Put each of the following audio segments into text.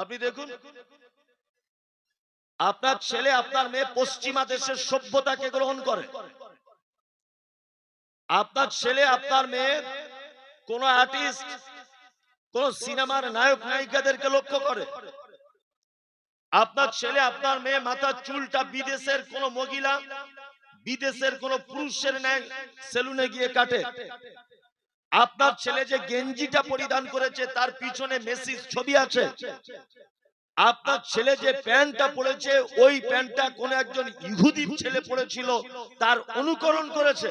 আপনি দেখুন আপনার ছেলে আপনার মেয়ে পশ্চিমা দেশের সভ্যতাকে গ্রহণ করে। আপনার ছেলে আপনার মেয়ে কোন আর্টিস্ট কোন সিনেমার নায়ক নায়িকাদেরকে লক্ষ্য করে। আপনার ছেলে আপনার মেয়ে মাথার চুলটা বিদেশের কোন মহিলা বিদেশের কোন পুরুষের ন্যায় সেলুনে গিয়ে কাটে। আপনার ছেলে যে গেঞ্জিটা পরিধান করেছে তার পিছনে মেসির ছবি আছে। আপনার ছেলে যে প্যান্টটা পড়েছে ওই প্যান্টটা কোন একজন ইহুদি ছেলে পড়েছিল তার অনুকরণ করেছে।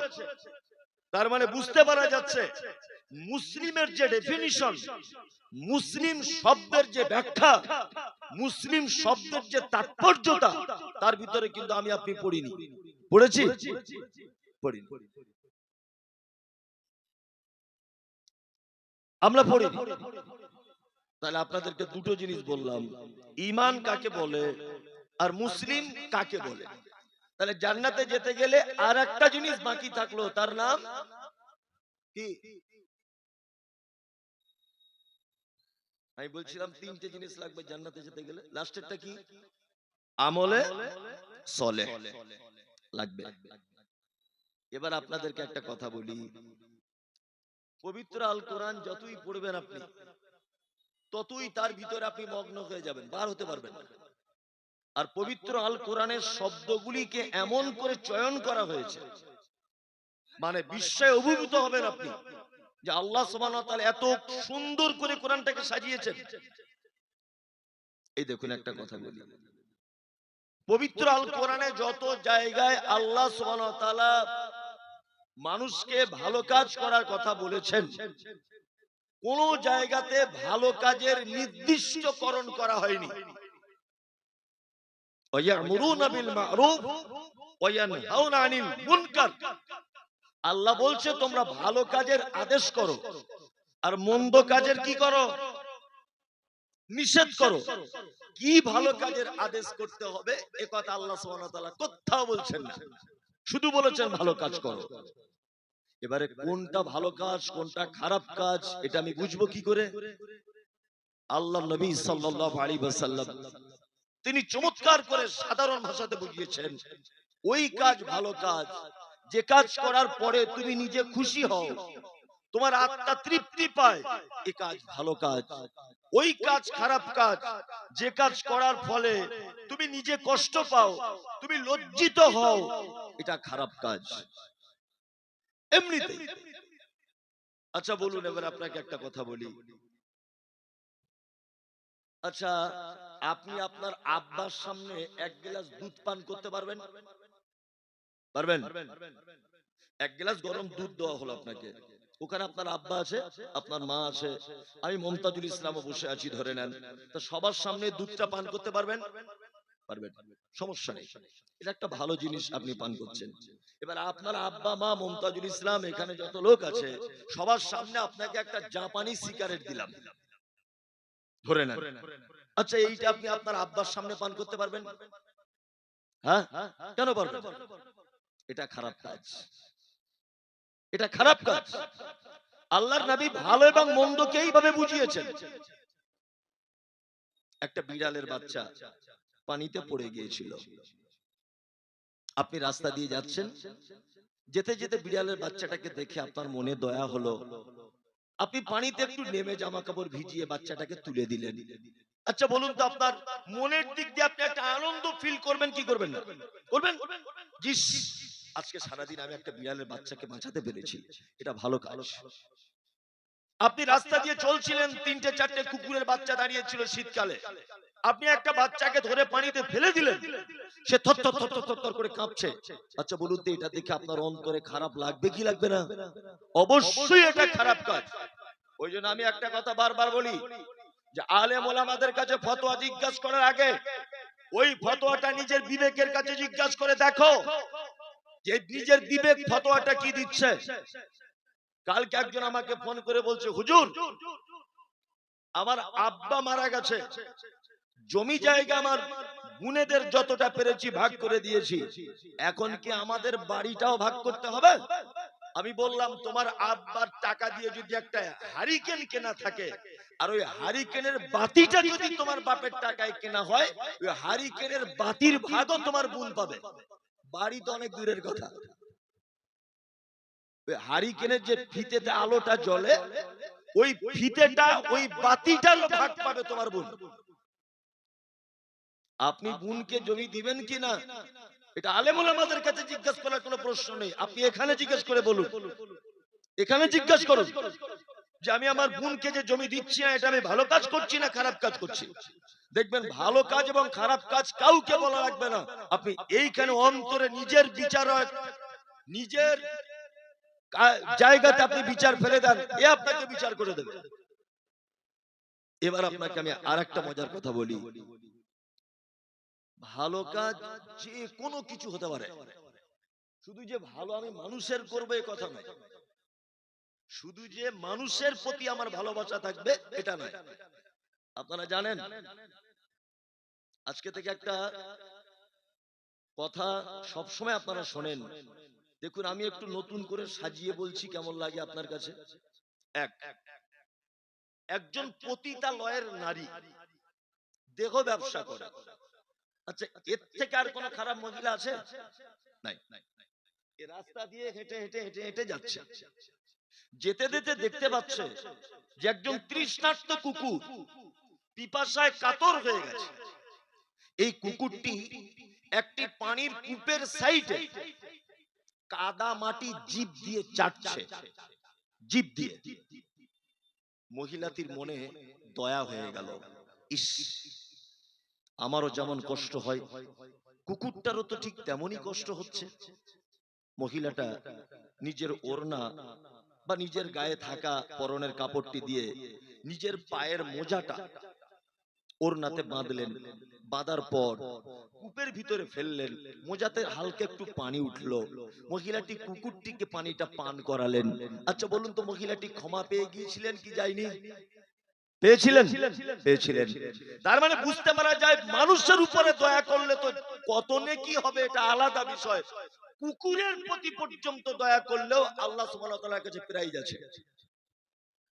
তার মানে বুঝতে পারা যাচ্ছে মুসলিমের যে ডেফিনিশন মুসলিম শব্দের যে ব্যাখ্যা মুসলিম শব্দের যে তাৎপর্যতা তার ভিতরে কিন্তু আমি আপনি পড়িনি। পড়েছি? পড়িনি। আমরা পড়ি। তাহলে আপনাদেরকে দুটো জিনিস বললাম। ইমান কাকে বলে আর মুসলিম কাকে বলে? তাহলে জান্নাতে যেতে গেলে আর একটা জিনিস বাকি থাকল, তার নাম? কি? আমি বলছিলাম তিনটে জিনিস লাগবে জান্নাতে যেতে গেলে। লাস্টেরটা কি? আমলে সলে। লাগবে। এবার আপনাদেরকে একটা কথা বলি। পবিত্র আল কোরআন যতই পড়বেন আপনি, ততই তার ভিতরে আপনি মগ্ন হয়ে যাবেন, বার হতে পারবেন আর পবিত্র আল কোরআনের শব্দগুলিকে এমন করে চয়ন করা হয়েছে মানে বিস্ময়ে অভিভূত হবেন আপনি, যে আল্লাহ তাআলা এত সুন্দর করে কোরআনটাকে সাজিয়েছেন। এই দেখুন একটা কথা বলি। পবিত্র আল কোরআনে যত জায়গায় আল্লাহ তাআলা মানুষকে ভালো কাজ করার কথা বলেছেন। কোন জায়গাতে ভালো কাজের নির্দিষ্টকরণ করা হয়নি। আল্লাহ বলছে তোমরা ভালো কাজের আদেশ করো আর মন্দ কাজের কি করো? নিষেধ করো। কি ভালো কাজের আদেশ করতে হবে? এ কথা আল্লাহ কোথাও বলছেন। না শুধু বলেছেন ভালো কাজ করো। এবারে কোনটা ভালো কাজ কোনটা খারাপ কাজ এটা আমি বুঝব কি করে? আল্লাহ নবী আলাইহি ওয়াসাল্লাম তিনি চমৎকার করে সাধারণ ভাষাতে বুঝিয়েছেন ওই কাজ ভালো কাজ যে কাজ করার পরে তুমি নিজে খুশি হও তোমার আত্মা তৃপ্তি পায় এ কাজ ভালো কাজ ওই কাজ খারাপ কাজ যে কাজ করার ফলে তুমি নিজে কষ্ট পাও তুমি লজ্জিত হও এটা খারাপ কাজ। এমনিতে আচ্ছা বলুন এবার আপনাকে একটা কথা বলি। আচ্ছা আপনি আপনার আব্বার সামনে এক গ্লাস দুধ পান করতে পারবেন? পারবেন? এক গ্লাস গরম দুধ দেওয়া হলো আপনাকে। ওখানে আপনার আব্বা আছে আপনার মা আছে। আমি মমতাজুল ইসলামও বসে আছি ধরে নেন। তা সবার সামনে দুধটা পান করতে পারবেন? পারবেন। সমস্যা নেই। এটা একটা ভালো জিনিস আপনি পান করছেন। এবার আপনার আব্বা মা মমতাজুল ইসলাম এখানে যত লোক আছে, সবার সামনে আপনাকে একটা জাপানি সিগারেট দিলাম। ধরে নেন। আচ্ছা এইটা আপনি আপনার আব্বার সামনে পান করতে পারবেন? হ্যাঁ? কেন পারবেন? এটা খারাপ কাজ। এটা খারাপ কাজ। আল্লাহর নবী ভালো এবং মন্দকে এইভাবে বুঝিয়েছেন। একটা বিড়ালের বাচ্চা পানিতে পড়ে গিয়েছিল। আপনি রাস্তা দিয়ে যাচ্ছেন, যেতে যেতে বিড়ালের বাচ্চাটাকে দেখে আপনার মনে দয়া হলো। আপনি পানিতে একটু নেমে জামা কাপড় ভিজিয়ে বাচ্চাটাকে তুলে দিলেন। আচ্ছা বলুন তো আপনার মনের দিক দিয়ে আপনি একটা আনন্দ ফিল করবেন, কি করবেন না? করবেন? জিস আজকে সারাদিন আমি একটা বিড়ালের বাচ্চাকে বাঁচাতে পেরেছি। এটা ভালো কাজ। আপনি রাস্তা দিয়ে চলছিলেন, তিনটে, চারটে কুকুরের বাচ্চা দাঁড়িয়েছিল শীতকালে। আপনি একটা বাচ্চাকে ধরে পানিতে ফেলে দিলেন। সে থর থর থর থর থর থর করে কাঁপছে। আচ্ছা বলুন তো, এটা দেখে আপনার অন্তরে খারাপ লাগবে কি লাগবে না? অবশ্যই এটা খারাপ কাজ। ওই জন্য আমি একটা কথা বারবার বলি, যে আলেম ওলামাদের কাছে ফতোয়া জিজ্ঞাসা করার আগে, ওই ফতোয়াটা নিজের বিবেকের কাছে জিজ্ঞাসা করে দেখো, যে নিজের বিবেক ফতোয়াটা কি দিচ্ছে। কালকে একজন আমাকে ফোন করে বলছে, হুজুর, আমার আব্বা মারা গেছে। জমি জায়গা আমার গুনেদের যতটা পেরেছি ভাগ করে দিয়েছি, এখন কি আমাদের বাড়িটাও ভাগ করতে হবে? আমি বললাম, তোমার আব্বার টাকা দিয়ে যদি একটা হারিকেন কেনা থাকে, আর ওই হারিকেনের বাতিটা যদি তোমার বাপের টাকায় কেনা হয়, ওই হারিকেনের বাতির ভাগও তোমার বোন পাবে। বাড়ি তো অনেক দূরের কথা। হারিকেনের যে ফিতেতে আলোটা জ্বলে, ওই ফিতেটা, ওই বাতিটারও ভাগ পাবে তোমার বোন। আপনি বোনকে জমি দিবেন কি না এটা আলেমুল আমাদের কাছে জিজ্ঞেস করার কোনো প্রশ্ন নেই। আপনি এখানে জিজ্ঞেস করে বলুন। এখানে জিজ্ঞেস করুন যে আমি আমার বোনকে যে জমি দিচ্ছি না এটা আমি ভালো কাজ করছি না খারাপ কাজ করছি? দেখবেন ভালো কাজ এবং খারাপ কাজ কাউকে বলা লাগবে না। আপনি এইখানে অন্তরে নিজের বিচারক নিজের জায়গাতে আপনি বিচার ফেলে দেন। এ আপনাকে বিচার করে দেবে। এবার আপনাকে আমি আর একটা মজার কথা বলি। ভালো কাজ যে কোনো কিছু হতে পারে। শুধু যে ভালো আমি মানুষের করব এ কথা নয়। শুধু যে মানুষের প্রতি আমার ভালোবাসা থাকবে এটা নয়। আপনারা জানেন আজকে থেকে একটা কথা সবসময় আপনারা শোনেন। দেখুন আমি একটু নতুন করে সাজিয়ে বলছি কেমন লাগে আপনার কাছে? এক। একজন পতিতালয়ের নারী। দেহ ব্যবসা করে। আচ্ছা এর থেকে আর কোনো খারাপ মহিলা আছে? নাই এ রাস্তা দিয়ে হেঁটে হেঁটে হেঁটে হেঁটে যাচ্ছে। যেতে যেতে দেখতে পাচ্ছে যে একজন তৃষ্ণার্ত কুকুর পিপাসায় কাতর হয়ে গেছে। এই কুকুরটি একটি পানির কূপের সাইডে কাদা মাটি জিভ দিয়ে চাটছে। জিভ দিয়ে। মহিলাটির মনে দয়া হয়ে গেল। ইস। আমারও যেমন কষ্ট হয় কুকুরটারও তো ঠিক তেমনই কষ্ট হচ্ছে। মহিলাটা নিজের ওড়না বা নিজের গায়ে থাকা পরনের কাপড়টি দিয়ে নিজের পায়ের মোজাটা ওড়নাতে বাঁধলেন। বাঁধার পর কূপের ভিতরে ফেললেন। মোজাতে হালকা একটু পানি উঠল। মহিলাটি কুকুরটিকে পানিটা পান করালেন। আচ্ছা বলুন তো মহিলাটি ক্ষমা পেয়ে গিয়েছিলেন কি যায়নি? পেয়েছিলেন? পেয়েছিলেন। তার মানে বুঝতে পারা যায় মানুষের উপরে দয়া করলে তো কত নেকি হবে এটা আলাদা বিষয়। কুকুরের প্রতি পর্যন্ত দয়া করলেও আল্লাহ সুবহানাহু কাছে প্রায় আছে।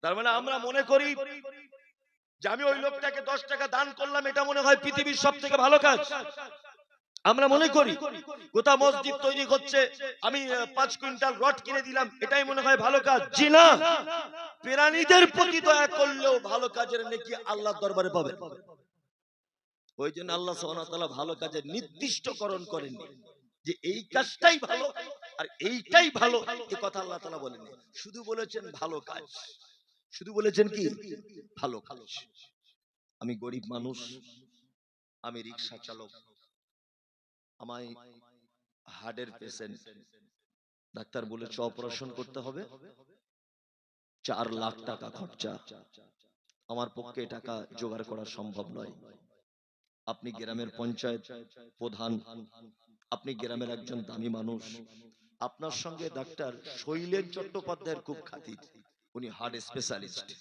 তার মানে আমরা মনে করি যে আমি ওই লোকটাকে দশ টাকা দান করলাম এটা মনে হয় পৃথিবীর সব থেকে ভালো কাজ। আমরা মনে করি কোথাও মসজিদ তৈরি হচ্ছে আমি পাঁচ কুইন্টাল রড কিনে দিলাম। এটাই মনে হয় ভালো কাজ। জি না। প্রাণীদের প্রতি দয়া করলেও ভালো কাজের নাকি আল্লাহর দরবারে পাবে ওই জন্য আল্লাহ সুবহানাহু ওয়া তাআলা ভালো কাজের নির্দিষ্টকরণ করেননি। যে এই কাজটাই ভালো আর এইটাই ভালো এই কথা আল্লাহ তাআলা বলেননি। শুধু বলেছেন ভালো কাজ। শুধু বলেছেন কি? ভালো কাজ। আমি গরিব মানুষ। আমি রিক্সা চালক। আমায় হার্টের পেশেন্ট। ডাক্তার বলেছে অপারেশন করতে হবে। চার লাখ টাকা খরচা। আমার পক্ষে টাকা জোগাড় করা সম্ভব নয়। আপনি গ্রামের পঞ্চায়েত প্রধান। আপনি গ্রামের একজন দামি মানুষ। আপনার সঙ্গে ডাক্তার শৈলেন চট্টোপাধ্যায়ের খুব খাতির। উনি হার্ট স্পেশালিস্ট।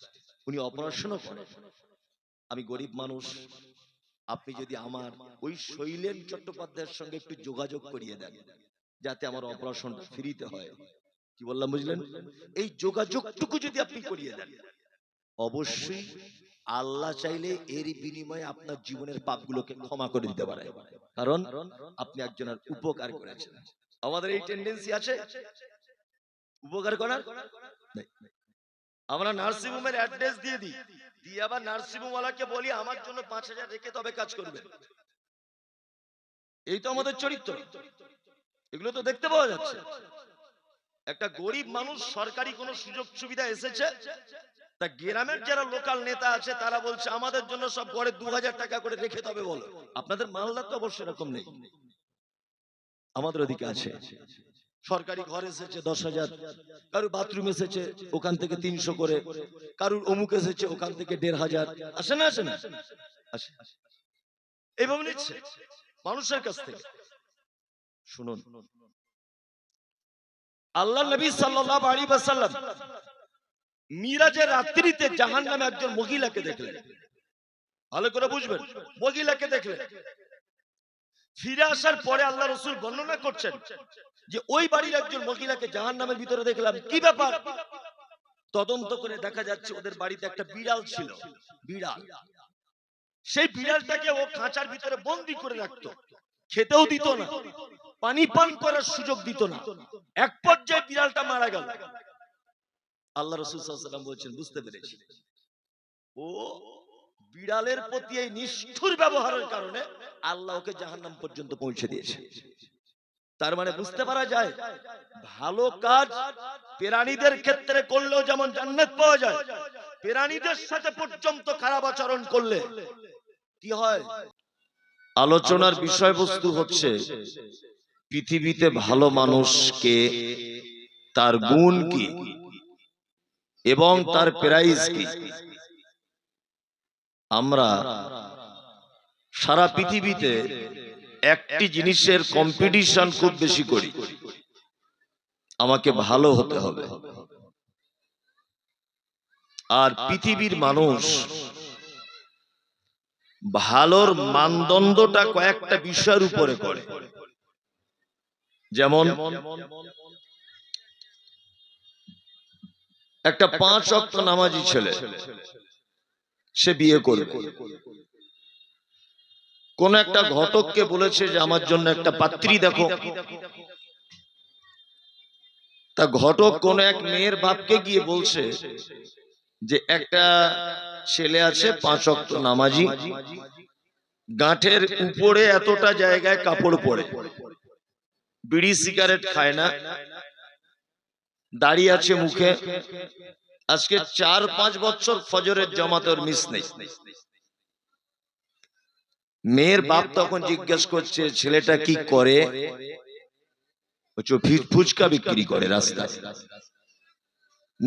উনি অপারেশনও করেন। আমি গরিব মানুষ। আপনি যদি আমার ওই শৈলেন চট্টোপাধ্যায়ের সঙ্গে একটু যোগাযোগ করিয়ে দেন, যাতে আমার অপারেশনটা ফ্রিতে হয়। কি বললাম, বুঝলেন? এই যোগাযোগটুকু যদি আপনি করিয়ে দেন, অবশ্যই আল্লাহ চাইলে এর বিনিময়ে আপনার জীবনের পাপগুলোকে ক্ষমা করে দিতে পারে। কারণ আপনি একজনের উপকার করেছেন। আমাদের এই টেন্ডেন্সি আছে? উপকার করার? আমরা নার্সিং হোমের অ্যাড্রেস দিয়ে দিই। দিয়ে আবার বলি, আমার জন্য পাঁচ হাজার রেখে তবে কাজ করবেন এই তো আমাদের চরিত্র। এগুলো তো দেখতে পাওয়া যাচ্ছে। একটা গরিব মানুষ সরকারি কোনো সুযোগ সুবিধা এসেছে, তা গ্রামের যারা লোকাল নেতা আছে, তারা বলছে, আমাদের জন্য সব গড়ে দু টাকা করে রেখে তবে বলো। আপনাদের মালদা তো অবশ্যই এরকম নেই। আমাদের ওদিকে আছে। সরকারি ঘর এসেছে দশ হাজার, কারুর বাথরুম এসেছে ওখান থেকে তিনশো করে, কারুর অমুক এসেছে ওখান থেকে দেড় হাজার। আসে না আসে না? এইভাবে নিচ্ছে মানুষের কাছ থেকে। শুনুন। আল্লাহ নবী সাল্লাল্লাহু আলাইহি ওয়াসাল্লাম মিরাজের রাত্রিতে জাহান নামে একজন মহিলাকে দেখলেন। ভালো করে বুঝবেন। মহিলাকে দেখলেন। ফিরে আসার পরে আল্লাহ রসুল বর্ণনা করছেন যে ওই বাড়ির একজন মহিলাকে জাহান্নামের ভিতরে দেখলাম। কি ব্যাপার? তদন্ত করে দেখা যাচ্ছে ওদের বাড়িতে একটা বিড়াল ছিল। বিড়াল। সেই বিড়ালটাকে ও খাঁচার ভিতরে বন্দি করে রাখতো। খেতেও দিত না। পানি পান করার সুযোগ দিত না। এক পর্যায়ে বিড়ালটা মারা গেল। আল্লাহ রসুল বলছেন, বুঝতে পেরেছি। ও বিড়ালের প্রতি এই নিষ্ঠুর ব্যবহারের কারণে আল্লাহ ওকে জাহান্নাম পর্যন্ত পৌঁছে দিয়েছে। তার মানে বুঝতে পারা যায়, ভালো কাজ প্রাণীদের ক্ষেত্রে করলেও যেমন জান্নাত পাওয়া যায়, প্রাণীদের সাথে পর্যন্ত খারাপ আচরণ করলে কি হয়? আলোচনার বিষয়বস্তু হচ্ছে, পৃথিবীতে ভালো মানুষকে তার গুণ কি এবং তার প্রাইজ কি? আমরা সারা পৃথিবীতে একটি জিনিসের কম্পিটিশন খুব বেশি করি। আমাকে ভালো হতে হবে। আর পৃথিবীর মানুষ ভালোর মানদণ্ডটা কয়েকটা বিষয়ের উপরে করে। যেমন একটা পাঁচ অক্ট নামাজি ছেলে। সে বিয়ে করবে। কোন একটা ঘটককে বলেছে যে আমার জন্য একটা পাত্রী দেখো। তা ঘটক কোন এক মেয়ের বাপকে গিয়ে বলছে যে একটা ছেলে আছে পাঁচ অক্ট নামাজি। গাঁঠের উপরে এতটা জায়গায় কাপড় পরে বিড়ি সিগারেট খায় না। দাড়ি আছে মুখে। আজকে চার পাঁচ বছর ফজরের জমাতের মিস নেই। মেয়ের বাপ তখন জিজ্ঞেস করছে ছেলেটা কি করে? বলছে, "ও ফি- ফুচকা বিক্রি করে রাস্তায়।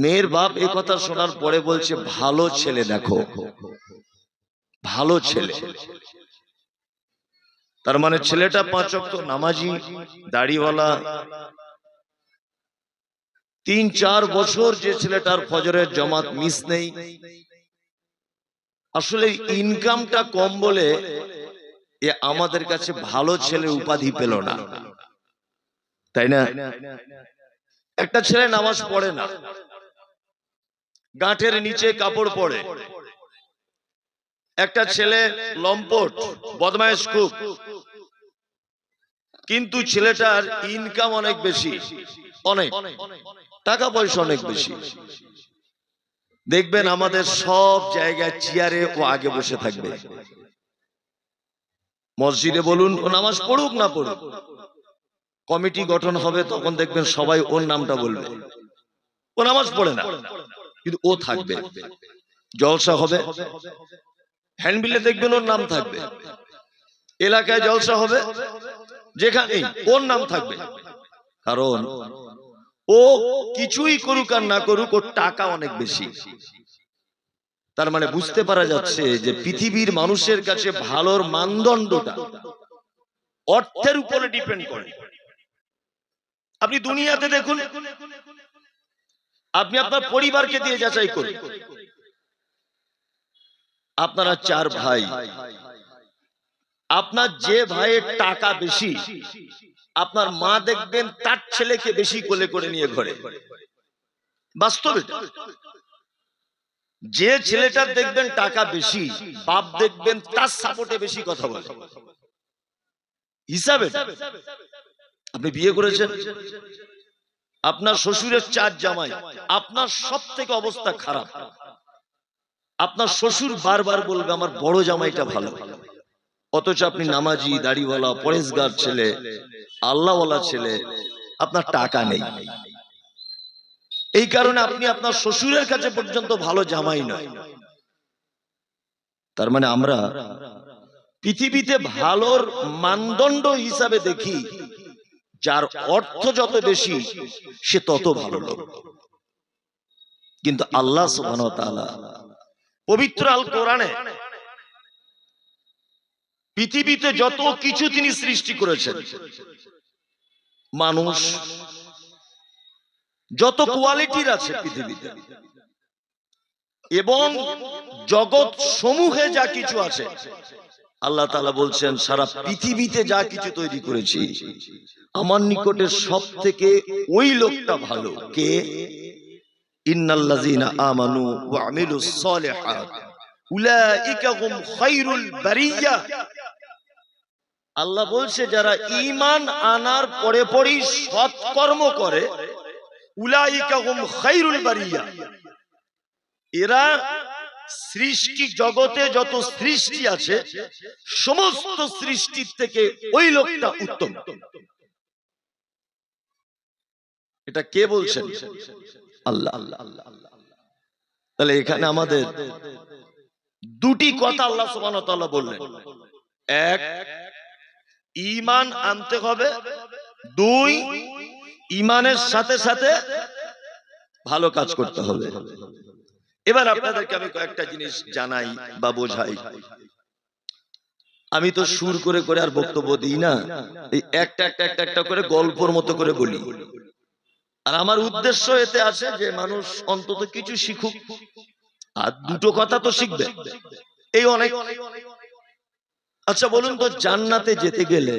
মেয়ের বাপ এ কথা শোনার পরে বলছে ভালো ছেলে দেখো। ভালো ছেলে। তার মানে ছেলেটা পাঁচ নামাজি দাড়িওয়ালা তিন, চার বছর যে ছেলেটার ফজরের জমাত মিস নেই। আসলে ইনকামটা কম বলে এ আমাদের কাছে ভালো ছেলে উপাধি পেল না। তাই না? একটা ছেলে নামাজ পড়ে না। গাঁটের নিচে কাপড় পরে একটা ছেলে লম্পট বদমাইশ খুব। কিন্তু ছেলেটার ইনকাম অনেক বেশি। অনেক। টাকা পয়সা অনেক বেশি। দেখবেন আমাদের সব জায়গায় চেয়ারে ও আগে বসে থাকবে। মসজিদে বলুন, ও নামাজ পড়ুক না পড়ুক। কমিটি গঠন হবে, তখন দেখবেন সবাই ওর নামটা বলবে। ও নামাজ পড়ে না। কিন্তু ও থাকবে। জলসা হবে। হ্যান্ডবিলে দেখবেন ওর নাম থাকবে। এলাকায় জলসা হবে। যেখানেই ওর নাম থাকবে। কারণ ও কিছুই করুক আর না করুক, ওর টাকা অনেক বেশি। তার মানে বুঝতে পারা যাচ্ছে যে পৃথিবীর মানুষের কাছে ভালোর মানদণ্ডটা অর্থের উপরে ডিপেন্ড করে। আপনি দুনিয়াতে দেখুন, আপনি আপনার পরিবারকে দিয়ে যাচাই করুন। আপনারা চার ভাই। আপনার যে ভাইয়ের টাকা বেশি আপনার মা দেখবেন তার ছেলেকে বেশি কোলে করে নিয়ে ঘরে। বাস্তবে যে ছেলেটার দেখবেন টাকা বেশি বাপ দেখবেন তার সাপোর্টে বেশি কথা বলে। হিসাবে আপনি বিয়ে করেছেন? আপনার শ্বশুরের চার জামাই। আপনার সব থেকে অবস্থা খারাপ। আপনার শ্বশুর বারবার বলবে আমার বড় জামাইটা ভালো। অথচ আপনি নামাজি দাড়িওয়ালা পরেশগার ছেলে আল্লাহওয়ালা ছেলে আপনার টাকা নেই। এই কারণে আপনি আপনার শ্বশুরের কাছে পর্যন্ত ভালো জামাই নয়। তার মানে আমরা পৃথিবীতে ভালোর মানদণ্ড হিসাবে দেখি যার অর্থ যত বেশি সে তত ভালো লোক। কিন্তু আল্লাহ তাআলা পবিত্র আল কোরআনে পৃথিবীতে যত কিছু তিনি সৃষ্টি করেছেন, মানুষ, যত কোয়ালিটির আছে পৃথিবীতে, এবং জগৎ সমূহে যা কিছু আছে, আল্লাহ তাআলা বলছেন, সারা পৃথিবীতে যা কিছু তৈরি করেছি, আমার নিকটে সব থেকে ওই লোকটা ভালো। কে? ইন্নাল্লাযীনা আমানু আল্লাহ বলছে, যারা ইমান আনার পরে পরেই সৎকর্ম করে এরা সৃষ্টি জগতে যত সৃষ্টি আছে, সমস্ত সৃষ্টির থেকে ওই লোকটা উত্তম। এটা কে বলছেন? আল্লাহ। আল্লাহ আল্লাহ আল্লাহ তাহলে এখানে আমাদের দুটি কথা আল্লাহ তাআলা বললেন। এক ঈমান আনতে হবে। দুই ঈমানের সাথে সাথে ভালো কাজ করতে হবে। এবার আপনাদেরকে আমি কয়েকটা জিনিস জানাই বা বোঝাই। আমি তো সুর করে করে আর বক্তব্য দিই না। এই একটা একটা একটা একটা করে গল্পর মতো করে বলি। আর আমার উদ্দেশ্য এতে আছে যে মানুষ অন্তত কিছু শিখুক। আর দুটো কথা তো শিখবে। এই অনেক আচ্ছা বলুন তো, জান্নাতে যেতে গেলে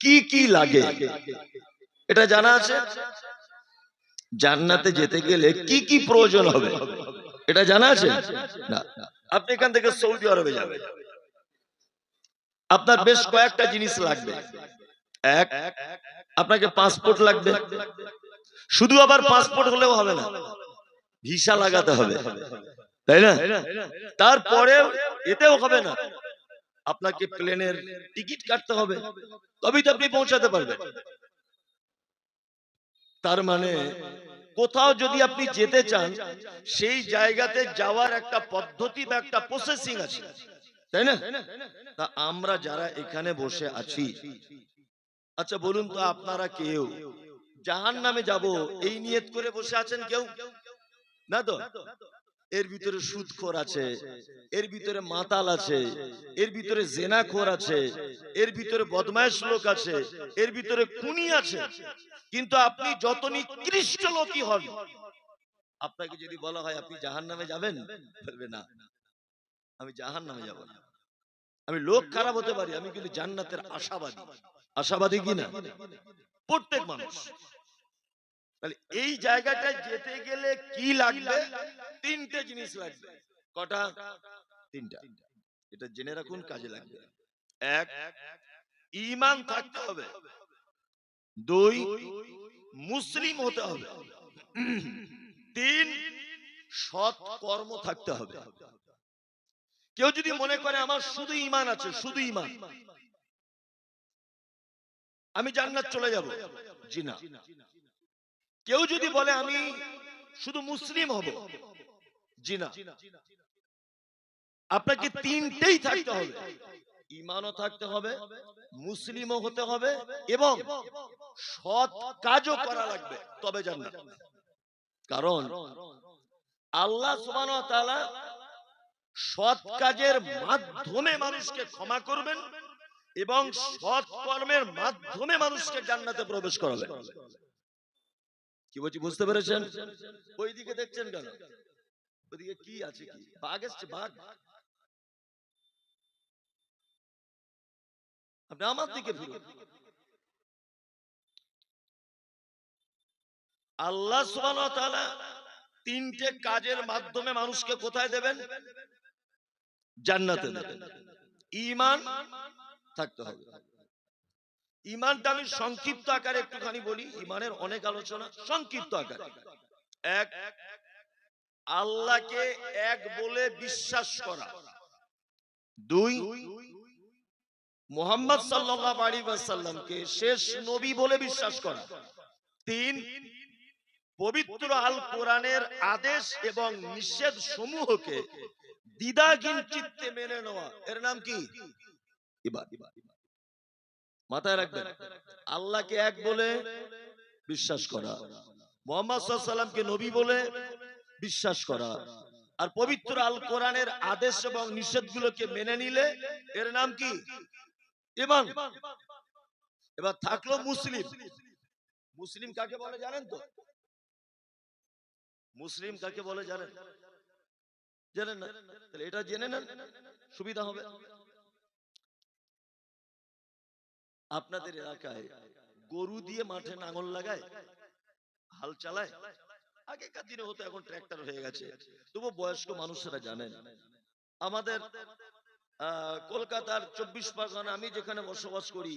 কি কি লাগে? এটা জানা আছে? জান্নাতে যেতে গেলে কি কি প্রয়োজন হবে? এটা জানা আছে? না। আপনি এখান থেকে সৌদি আরবে যাবেন। আপনার বেশ কয়েকটা জিনিস লাগবে। এক, আপনাকে পাসপোর্ট লাগবে। শুধু আবার পাসপোর্ট হলেও হবে না, ভিসা লাগাতে হবে। তাই না? তারপরে এতেও হবে না। আপনাকে প্লেনের টিকিট কাটতে হবে তবেই তো আপনি পৌঁছাতে পারবেন। তার মানে কোথাও যদি আপনি যেতে চান সেই জায়গাতে যাওয়ার একটা পদ্ধতি বা একটা প্রসেসিং আছে। তাই না? তা আমরা যারা এখানে বসে আছি আচ্ছা বলুন তো আপনারা কেউ জাহান নামে যাব এই নিয়ত করে বসে আছেন কেউ? না তো? এর ভিতরে সুদখোর আছে, এর ভিতরে মাতাল আছে, এর ভিতরে জেনাখোর আছে, এর ভিতরে বদমাইশ লোক আছে, এর ভিতরে কুনি আছে। কিন্তু আপনি যত নিকৃষ্ট লোকই হন, আপনাকে যদি বলা হয় আপনি জাহান নামে যাবেন বলবে না। আমি জাহান নামে যাব না। আমি লোক খারাপ হতে পারি, আমি কিন্তু জান্নাতের আশাবাদী। আশাবাদী কি না? প্রত্যেক মানুষ। তাহলে এই জায়গাটায় যেতে গেলে কি লাগবে? তিনটে জিনিস লাগবে। কটা? তিনটা। এটা জেনে রাখুন, কাজে লাগবে। এক ইমান থাকতে হবে। দুই, মুসলিম হতে হবে। তিন, সৎ কর্ম থাকতে হবে। কেউ যদি মনে করে আমার শুধু ইমান আছে, শুধু ইমান আমি জান্নাত চলে যাব। জি না কেউ যদি বলে আমি শুধু মুসলিম হব। জি না। আপনাকে তিনটেই থাকতে হবে। ইমানও থাকতে হবে মুসলিমও হতে হবে এবং সৎ কাজও করা লাগবে। তবে জান্নাত কারণ আল্লাহ সুবহানাহু ওয়া তাআলা সৎ কাজের মাধ্যমে মানুষকে ক্ষমা করবেন এবং সৎ কর্মের মাধ্যমে মানুষকে জান্নাতে প্রবেশ করাবেন কি বলছি বুঝতে পেরেছেন? ওইদিকে দেখছেন কেন? ওইদিকে কি আছে কি? বাঘ এসছে বাঘ। আপনি আমার দিকে ফিরুন। আল্লাহ সুবহানাহু ওয়া তাআলা তিনটে কাজের মাধ্যমে মানুষকে কোথায় দেবেন? জান্নাতে দেবেন। ঈমান থাকতে হবে। ঈমানটা আমি সংক্ষিপ্ত আকারে একটুখানি বলি। ঈমানের অনেক আলোচনা সংক্ষিপ্ত আকারে। এক, আল্লাহকে এক বলে বিশ্বাস করা। দুই, মোহাম্মদ সাল্লাল্লাহু আলাইহি ওয়াসাল্লামকে শেষ নবী বলে বিশ্বাস করা। তিন, পবিত্র আল কোরআনের আদেশ এবং নিষেধ সমূহকে দ্বিধাহীন চিত্তে মেনে নেওয়া। এর নাম কি? ইবাদ মাথায় রাখবেন আল্লাহকে এক বলে বিশ্বাস করা। মোহাম্মদ সাল্লামকে নবী বলে বিশ্বাস করা। আর পবিত্র আল কোরআনের আদেশ এবং নিষেধগুলোকে মেনে নিলে এর নাম কি? ইমান। এবার থাকল মুসলিম। মুসলিম। কাকে বলে জানেন তো? মুসলিম কাকে বলে জানেন? জানেন? না? এটা জেনে নেন। সুবিধা হবে। আপনাদের এলাকায় গরু দিয়ে মাঠে নাঙল লাগায় হাল চালায়? আগেকার দিনে হতো এখন ট্র্যাক্টর হয়ে গেছে। তবু বয়স্ক মানুষেরা জানেন। আমাদের কলকাতার চব্বিশ পরগনা আমি যেখানে বসবাস করি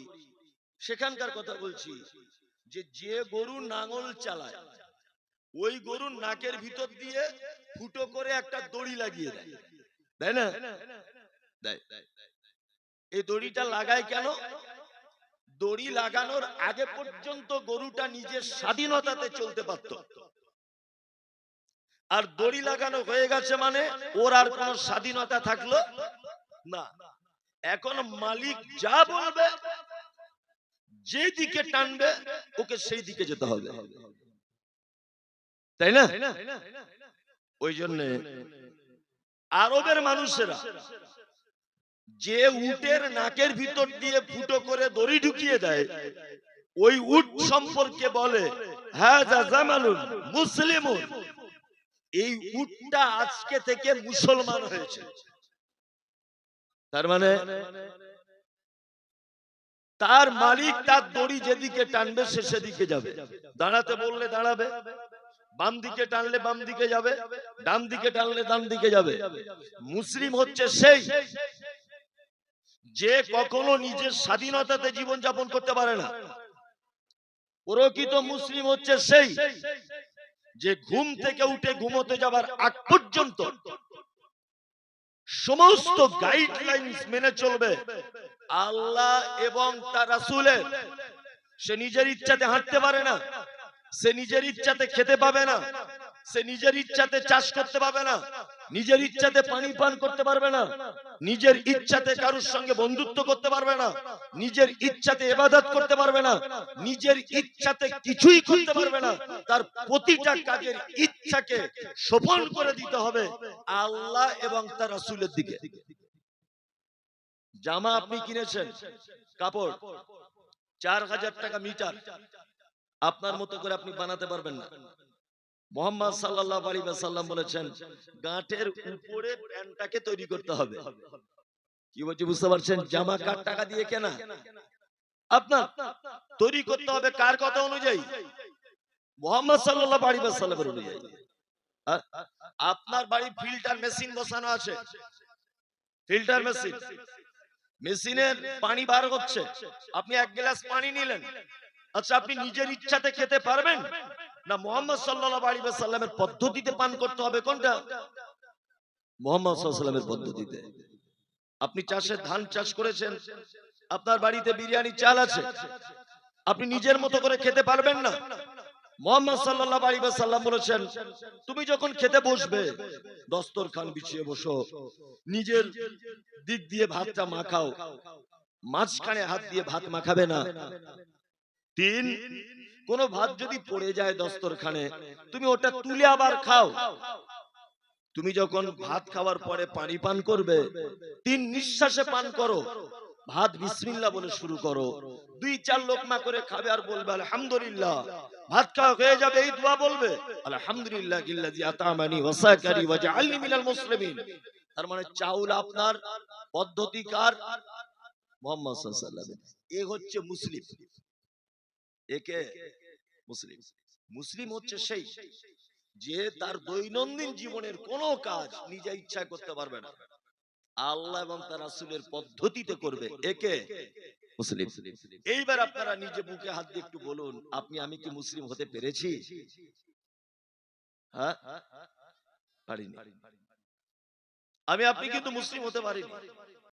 সেখানকার কথা বলছি যে যে গরু নাঙল চালায় ওই গরুর নাকের ভিতর দিয়ে ফুটো করে একটা দড়ি লাগিয়ে দেয়। তাই না? এই দড়িটা লাগায় কেন? দড়ি লাগানোর আগে পর্যন্ত গরুটা নিজের স্বাধীনতাতে চলতে পারত। আর দড়ি লাগানো হয়ে গেছে মানে ওর আর কোনো স্বাধীনতা থাকল না। এখন মালিক যা বলবে যে দিকে টানবে, ওকে সেই দিকে যেতে হবে। তাই না? ওই জন্য আরবের মানুষেরা যে উটের নাকের ভিতর দিয়ে ফুটো করে দড়ি ঢুকিয়ে দেয়। ওই উট সম্পর্কে বলে জামালুন এই উটটা আজকে থেকে মুসলমান হয়েছে। তার মানে তার মালিক তার দড়ি যেদিকে টানবে সে সেদিকে যাবে। দাঁড়াতে বললে দাঁড়াবে বাম দিকে টানলে বাম দিকে যাবে ডান দিকে টানলে ডান দিকে যাবে। মুসলিম হচ্ছে সেই। যে কখনো নিজের স্বাধীনতাতে জীবন যাপন করতে পারে না। প্রকৃত মুসলিম হচ্ছে সেই যে ঘুম থেকে উঠে ঘুমোতে যাবার আগ পর্যন্ত সমস্ত গাইডলাইন্স মেনে চলবে। আল্লাহ এবং তার রাসূলের। সে নিজের ইচ্ছাতে হাঁটতে পারে না। সে নিজের ইচ্ছাতে খেতে পাবে না। সে নিজের ইচ্ছাতে চাষ করতে পারবে না। নিজের ইচ্ছাতে পানি পান করতে পারবে না। নিজের ইচ্ছাতে কারোর সঙ্গে বন্ধুত্ব করতে পারবে না। নিজের ইচ্ছাতে এবাদত করতে পারবে না। নিজের ইচ্ছাতে কিছুই করতে পারবে না। তার প্রতিটা কাজের ইচ্ছাকে সফল করে দিতে হবে আল্লাহ এবং তার রাসূলের দিকে। জামা আপনি কিনেছেন, কাপড়, চার হাজার টাকা মিটার। আপনার মতো করে আপনি বানাতে পারবেন না। মোহাম্মদ সাল্লাল্লাহু আলাইহি ওয়াসাল্লাম বলেছেন গাঁটের উপরে প্যান্টটাকে তৈরি করতে হবে। কি বলছি বুঝতে পারছেন? জামা কার টাকা দিয়ে কেনা। আপনার তৈরি করতে হবে কার কথা অনুযায়ী? মোহাম্মদ সাল্লাল্লাহু আলাইহি ওয়াসাল্লামের অনুযায়ী। আপনার বাড়ি ফিল্টার মেশিন বসানো আছে। Filter machine. মেশিনের পানি বার হচ্ছে। আপনি এক গ্লাস পানি নিলেন। আচ্ছা আপনি নিজের ইচ্ছাতে খেতে পারবেন? না মোহাম্মদ সাল্লাল্লাহু আলাইহি ওয়াসাল্লামের পদ্ধতিতে পান করতে হবে কোনটা? মোহাম্মদ ওয়াসাল্লামের পদ্ধতিতে। আপনি চাষের ধান চাষ করেছেন, আপনার বাড়িতে বিরিয়ানি চাল আছে, আপনি নিজের মতো করে খেতে পারবেন না। মোহাম্মদ সাল্লাল্লাহু আলাইহি ওয়াসাল্লাম বলেছেন, তুমি যখন খেতে বসবে, দস্তরখান বিছিয়ে বসো, নিজের দিক দিয়ে ভাতটা মাখাও, মাঝখানে হাত দিয়ে ভাত মাখাবে না। তিন কোন ভাত যদি পড়ে যায় দস্তরখানে তুমি ওটা তুলে আবার খাও। তুমি যখন ভাত খাওয়ার পরে পানি পান করবে তিন নিঃশ্বাসে পান করো। ভাত বিসমিল্লাহ বলে শুরু করো। দুই চার লোকমা করে খাবে আর বলবে আলহামদুলিল্লাহ। ভাত খাওয়া হয়ে যাবে এই দোয়া বলবে। আলহামদুলিল্লাহ গিল্লাজি আতামানি ওয়াসাকারি ওয়াজআলনি মিনাল মুসলিমিন। তার মানে চাউল আপনার পদ্ধতিকার মোহাম্মদ সাল্লাল্লাহু আলাইহি এ হচ্ছে মুসলিম। একে মুসলিম। মুসলিম হচ্ছে সেই যে তার দৈনন্দিন জীবনের কোনো কাজ নিজে ইচ্ছা করতে পারবে না। আল্লাহ এবং তার রাসূলের পদ্ধতিতে করবে। একে মুসলিম। এইবার আপনারা নিজে বুকে হাত দিয়ে একটু বলুন আপনি আমি কি মুসলিম হতে পেরেছি? হ্যাঁ? পারিনি। আমি আপনি কিন্তু মুসলিম হতে পারিনি।